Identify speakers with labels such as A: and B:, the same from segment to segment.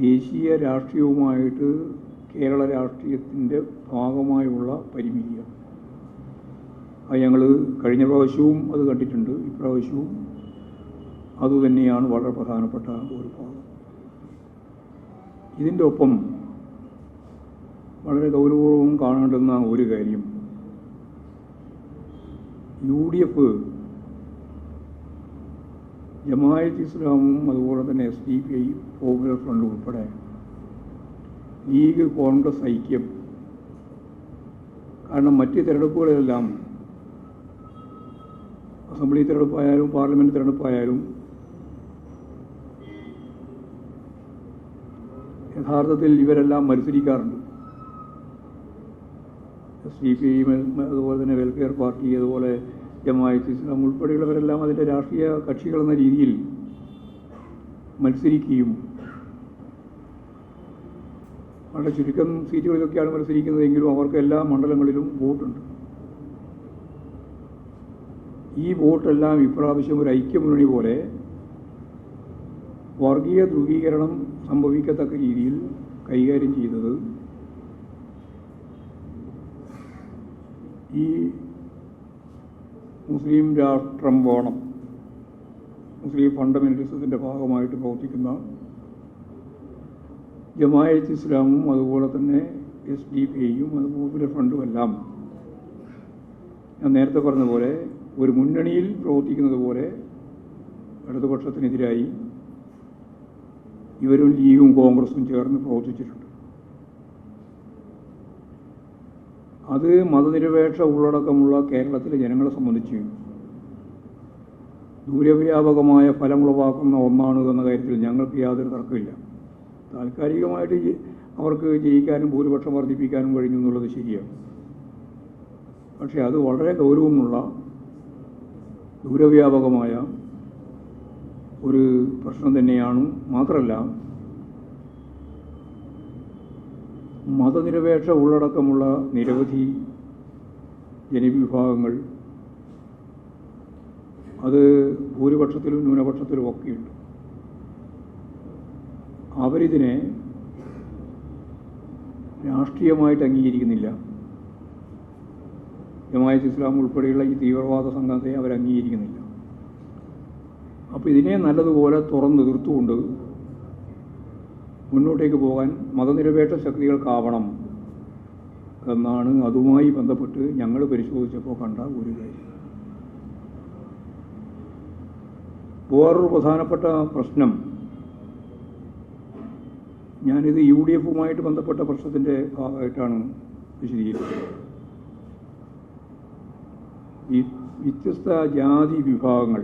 A: ദേശീയ രാഷ്ട്രീയവുമായിട്ട് കേരള രാഷ്ട്രീയത്തിന്റെ ഭാഗമായുള്ള പരിമിതിയാണ്. അത് ഞങ്ങൾ കഴിഞ്ഞ പ്രാവശ്യവും അത് കണ്ടിട്ടുണ്ട്. ഇപ്രാവശ്യവും അതുതന്നെയാണ് വളരെ പ്രധാനപ്പെട്ട ഒരു ഭാഗം. ഇതിന്റെ ഒപ്പം വളരെ ഗൗരവവും കാണേണ്ടുന്ന ഒരു കാര്യം. യു ഡി എഫ് ജമായത്ത് ഇസ്ലാമും അതുപോലെ തന്നെ S D P I Popular Front ഉൾപ്പെടെ ലീഗ് കോൺഗ്രസ് ഐക്യം. കാരണം മറ്റ് തിരഞ്ഞെടുപ്പുകളെല്ലാം അസംബ്ലി തിരഞ്ഞെടുപ്പായാലും പാർലമെന്റ് തിരഞ്ഞെടുപ്പായാലും യഥാർത്ഥത്തിൽ ഇവരെല്ലാം മത്സരിക്കാറുണ്ട്. എസ് ഡി പി ഐ അതുപോലെ തന്നെ വെൽഫെയർ പാർട്ടി അതുപോലെ ജമായത്ത് ഇസ്ലാം ഉൾപ്പെടെയുള്ളവരെല്ലാം അതിന്റെ രാഷ്ട്രീയ കക്ഷികളെന്ന രീതിയിൽ മത്സരിക്കുകയും വളരെ ചുരുക്കം സീറ്റുകളിലൊക്കെയാണ് മത്സരിക്കുന്നതെങ്കിലും അവർക്ക് എല്ലാ മണ്ഡലങ്ങളിലും വോട്ടുണ്ട്. ഈ വോട്ടെല്ലാം ഇപ്രാവശ്യം ഒരു ഐക്യമുന്നണി പോലെ വർഗീയ ധ്രുവീകരണം സംഭവിക്കത്തക്ക രീതിയിൽ കൈകാര്യം ചെയ്തത് ഈ മുസ്ലിം രാഷ്ട്രം വേണം. മുസ്ലിം ഫണ്ടമെന്റലിസത്തിന്റെ ഭാഗമായിട്ട് പ്രവർത്തിക്കുന്ന ജമായത്ത് ഇസ്ലാമും അതുപോലെ തന്നെ എസ് ഡി പി ഐയും അത് പോപ്പുലർ ഫ്രണ്ടും എല്ലാം ഞാൻ നേരത്തെ പറഞ്ഞ പോലെ ഒരു മുന്നണിയിൽ പ്രവർത്തിക്കുന്നത് പോലെ ഇടതുപക്ഷത്തിനെതിരായി ഇവരും ലീഗും കോൺഗ്രസും ചേർന്ന് പ്രവർത്തിച്ചിട്ടുണ്ട്. അത് മതനിരപേക്ഷ ഉള്ളടക്കമുള്ള കേരളത്തിലെ ജനങ്ങളെ സംബന്ധിച്ച് ദൂരവ്യാപകമായ ഫലമുളവാക്കുന്ന ഒന്നാണ് എന്ന കാര്യത്തിൽ ഞങ്ങൾക്ക് യാതൊരു തർക്കമില്ല. താൽക്കാലികമായിട്ട് അവർക്ക് ജയിക്കാനും ഭൂരിപക്ഷം വർദ്ധിപ്പിക്കാനും കഴിഞ്ഞു എന്നുള്ളത് ശരിയാണ്. പക്ഷേ അത് വളരെ ഗൗരവമുള്ള ദൂരവ്യാപകമായ ഒരു പ്രശ്നം തന്നെയാണ്. മാത്രമല്ല മതനിരപേക്ഷ ഉള്ളടക്കമുള്ള നിരവധി ജനവിഭാഗങ്ങൾ അത് ഭൂരിപക്ഷത്തിലും ന്യൂനപക്ഷത്തിലും ഒക്കെയുണ്ട്. അവരിതിനെ രാഷ്ട്രീയമായിട്ട് അംഗീകരിക്കുന്നില്ല. ജമായത്ത് ഇസ്ലാം ഉൾപ്പെടെയുള്ള ഈ തീവ്രവാദ സംഘത്തെ അവർ അംഗീകരിക്കുന്നില്ല അപ്പോൾ ഇതിനെ നല്ലതുപോലെ തുറന്നെതിർത്തുകൊണ്ട് മുന്നോട്ടേക്ക് പോകാൻ മതനിരപേക്ഷ ശക്തികൾക്കാവണം എന്നാണ് അതുമായി ബന്ധപ്പെട്ട് ഞങ്ങൾ പരിശോധിച്ചപ്പോൾ കണ്ട ഒരു കാര്യം. വേറൊരു പ്രധാനപ്പെട്ട പ്രശ്നം ഞാനിത് യു ഡി എഫുമായിട്ട് ബന്ധപ്പെട്ട പ്രശ്നത്തിന്റെ ഭാഗമായിട്ടാണ് വിശദീകരിച്ചത്. ഈ വ്യത്യസ്ത ജാതി വിഭാഗങ്ങൾ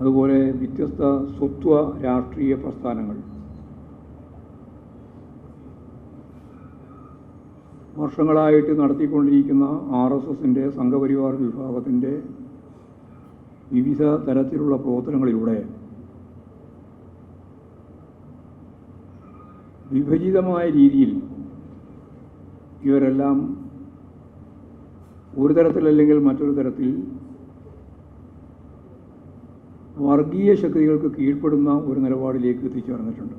A: അതുപോലെ വ്യത്യസ്ത സ്വത്വ രാഷ്ട്രീയ പ്രസ്ഥാനങ്ങൾ. വർഷങ്ങളായിട്ട് നടത്തിക്കൊണ്ടിരിക്കുന്ന ആർ എസ് എസിന്റെ സംഘപരിവാർ വിഭാഗത്തിന്റെ വിവിധ തരത്തിലുള്ള പ്രവർത്തനങ്ങളിലൂടെ വിഭജിതമായ രീതിയിൽ ഇവരെല്ലാം ഒരു തരത്തിലല്ലെങ്കിൽ മറ്റൊരു തരത്തിൽ വർഗീയ ശക്തികൾക്ക് കീഴ്പ്പെടുന്ന ഒരു നിലപാടിലേക്ക് എത്തിച്ചേർന്നിട്ടുണ്ട്.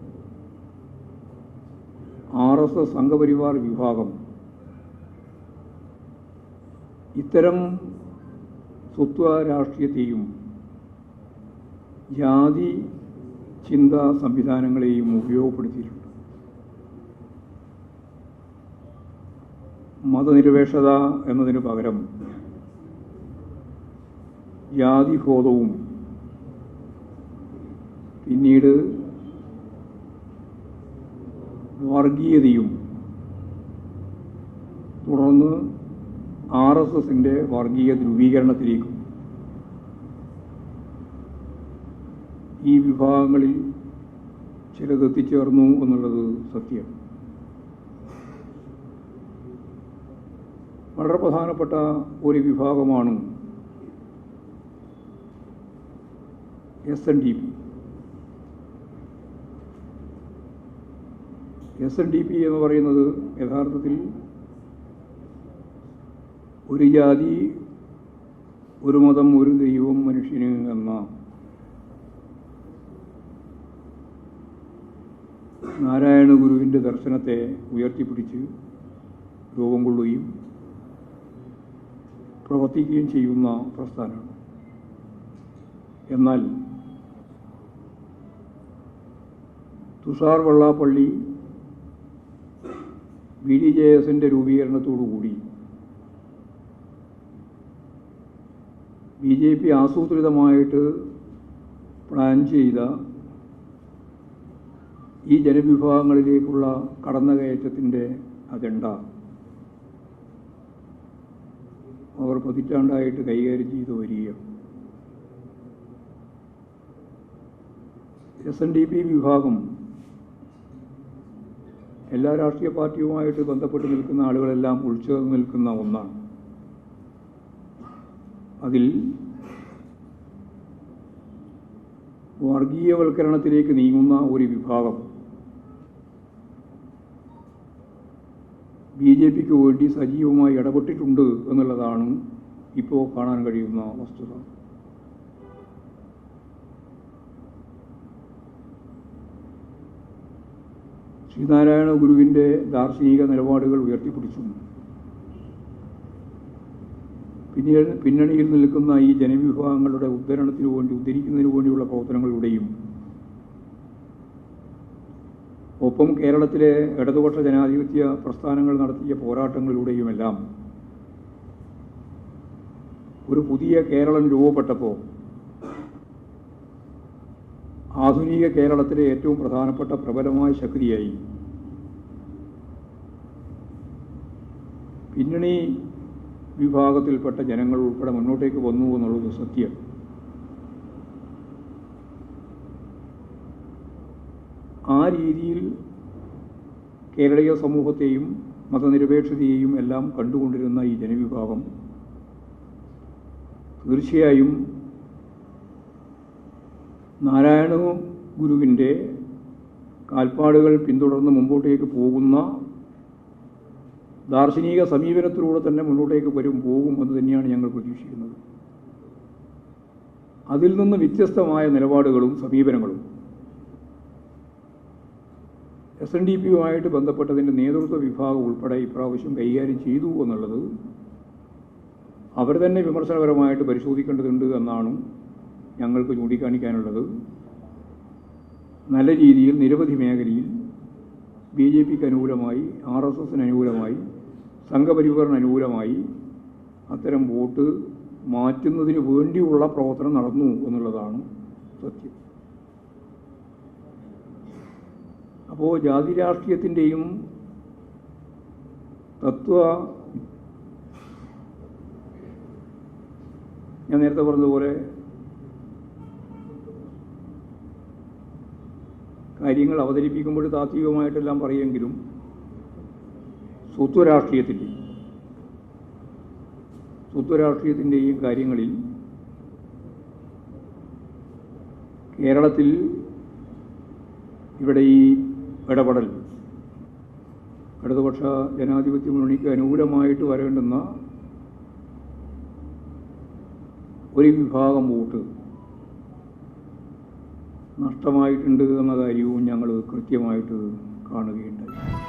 A: ആർ എസ് എസ് സംഘപരിവാർ വിഭാഗം ഇത്തരം സ്വത്വ രാഷ്ട്രീയത്തെയും ജാതി ചിന്താ സംവിധാനങ്ങളെയും ഉപയോഗപ്പെടുത്തിയിട്ടുണ്ട്. മതനിരപേക്ഷത എന്നതിന് പകരം ജാതിബോധവും പിന്നീട് വർഗീയതയും തുടർന്ന് ആർ എസ് എസിന്റെ വർഗീയ ധ്രുവീകരണത്തിലേക്കും ഈ വിഭാഗങ്ങളിൽ ചിലത് എത്തിച്ചേർന്നു എന്നുള്ളത് സത്യം. വളരെ പ്രധാനപ്പെട്ട ഒരു വിഭാഗമാണ് S N D P. S N D P എന്ന് പറയുന്നത് യഥാർത്ഥത്തിൽ ഒരു ജാതി ഒരു മതം ഒരു ദൈവം മനുഷ്യന് എന്ന നാരായണ ഗുരുവിന്റെ ദർശനത്തെ ഉയർത്തിപ്പിടിച്ച് രൂപം കൊള്ളുകയും പ്രവർത്തിക്കുകയും ചെയ്യുന്ന പ്രസ്ഥാനമാണ്. എന്നാൽ Tushar Vellappally B D J എസിന്റെ രൂപീകരണത്തോടുകൂടി ബി ജെ പി ആസൂത്രിതമായിട്ട് പ്ലാൻ ചെയ്ത ഈ ജനവിഭാഗങ്ങളിലേക്കുള്ള കടന്നുകയറ്റത്തിന്റെ അജണ്ട അവർ പതിറ്റാണ്ടായിട്ട് കൈകാര്യം ചെയ്തു വരികയാണ്. എസ് എൻ ഡി പി വിഭാഗം എല്ലാ രാഷ്ട്രീയ പാർട്ടിയുമായിട്ട് ബന്ധപ്പെട്ട് നിൽക്കുന്ന ആളുകളെല്ലാം ഉൾച്ചേർന്ന് നിൽക്കുന്ന ഒന്നാണ്. അതിൽ വർഗീയവൽക്കരണത്തിലേക്ക് നീങ്ങുന്ന ഒരു വിഭാഗം ബി ജെ പിക്ക് വേണ്ടി സജീവമായി ഇടപെട്ടിട്ടുണ്ട് എന്നുള്ളതാണ് ഇപ്പോൾ കാണാൻ കഴിയുന്ന വസ്തുത. ശ്രീനാരായണ ഗുരുവിന്റെ ദാർശനിക നിലപാടുകൾ ഉയർത്തിപ്പിടിച്ചു. പിന്നീട് പിന്നണിയിൽ നിൽക്കുന്ന ഈ ജനവിഭാഗങ്ങളുടെ ഉദ്ധരണത്തിനു വേണ്ടി ഉദ്ധരിക്കുന്നതിനു വേണ്ടിയുള്ള പ്രവർത്തനങ്ങളിലൂടെയും ഒപ്പം കേരളത്തിലെ ഇടതുപക്ഷ ജനാധിപത്യ പ്രസ്ഥാനങ്ങൾ നടത്തിയ പോരാട്ടങ്ങളിലൂടെയുമെല്ലാം ഒരു പുതിയ കേരളം രൂപപ്പെട്ടപ്പോൾ ആധുനിക കേരളത്തിലെ ഏറ്റവും പ്രധാനപ്പെട്ട പ്രബലമായ ശക്തിയായി. പിന്നണി വിഭാഗത്തിൽപ്പെട്ട ജനങ്ങൾ ഉൾപ്പെടെ മുന്നോട്ടേക്ക് വന്നു എന്നുള്ളത് സത്യം. ആ രീതിയിൽ കേരളീയ സമൂഹത്തെയും മതനിരപേക്ഷതയെയും എല്ലാം കണ്ടുകൊണ്ടിരുന്ന ഈ ജനവിഭാഗം തീർച്ചയായും നാരായണ ഗുരുവിന്റെ കാൽപ്പാടുകൾ പിന്തുടർന്ന് മുമ്പോട്ടേക്ക് പോകുന്ന ദാർശനിക സമീപനത്തിലൂടെ തന്നെ മുന്നോട്ടേക്ക് വരും പോകും എന്ന് തന്നെയാണ് ഞങ്ങൾ പ്രതീക്ഷിക്കുന്നത്. അതിൽ നിന്ന് വ്യത്യസ്തമായ നിലപാടുകളും സമീപനങ്ങളും. എസ് എൻ ഡി പിയുമായിട്ട് ബന്ധപ്പെട്ടതിന്റെ നേതൃത്വ വിഭാഗം ഉൾപ്പെടെ ഇപ്രാവശ്യം കൈകാര്യം ചെയ്തു എന്നുള്ളത് അവർ തന്നെ വിമർശനപരമായിട്ട് പരിശോധിക്കേണ്ടതുണ്ട് എന്നാണ് ഞങ്ങൾക്ക് ചൂണ്ടിക്കാണിക്കാനുള്ളത്. നല്ല രീതിയിൽ നിരവധി മേഖലയിൽ ബി ജെ പിക്ക് അനുകൂലമായി ആർ എസ് എസിന് അനുകൂലമായി സംഘപരിവാറിന് അനുകൂലമായി അത്തരം വോട്ട് മാറ്റുന്നതിന് വേണ്ടിയുള്ള പ്രവർത്തനം നടന്നു എന്നുള്ളതാണ് സത്യം. അപ്പോൾ ജാതി രാഷ്ട്രീയത്തിന്റെയും തത്വ ഞാൻ നേരത്തെ പറഞ്ഞതുപോലെ കാര്യങ്ങൾ അവതരിപ്പിക്കുമ്പോൾ താത്വികമായിട്ടെല്ലാം പറയുമെങ്കിലും സ്വത്വരാഷ്ട്രീയത്തിന്റെ സ്വത്വരാഷ്ട്രീയത്തിന്റെയും കാര്യങ്ങളിൽ കേരളത്തിൽ ഇവിടെ ഈ ഇടപെടൽ ഇടതുപക്ഷ ജനാധിപത്യ മുന്നണിക്ക് അനുകൂലമായിട്ട് വരേണ്ടുന്ന ഒരു വിഭാഗം വോട്ട് നഷ്ടമായിട്ടുണ്ട് എന്ന കാര്യവും ഞങ്ങൾ കൃത്യമായിട്ട് കാണുകയുണ്ടായി.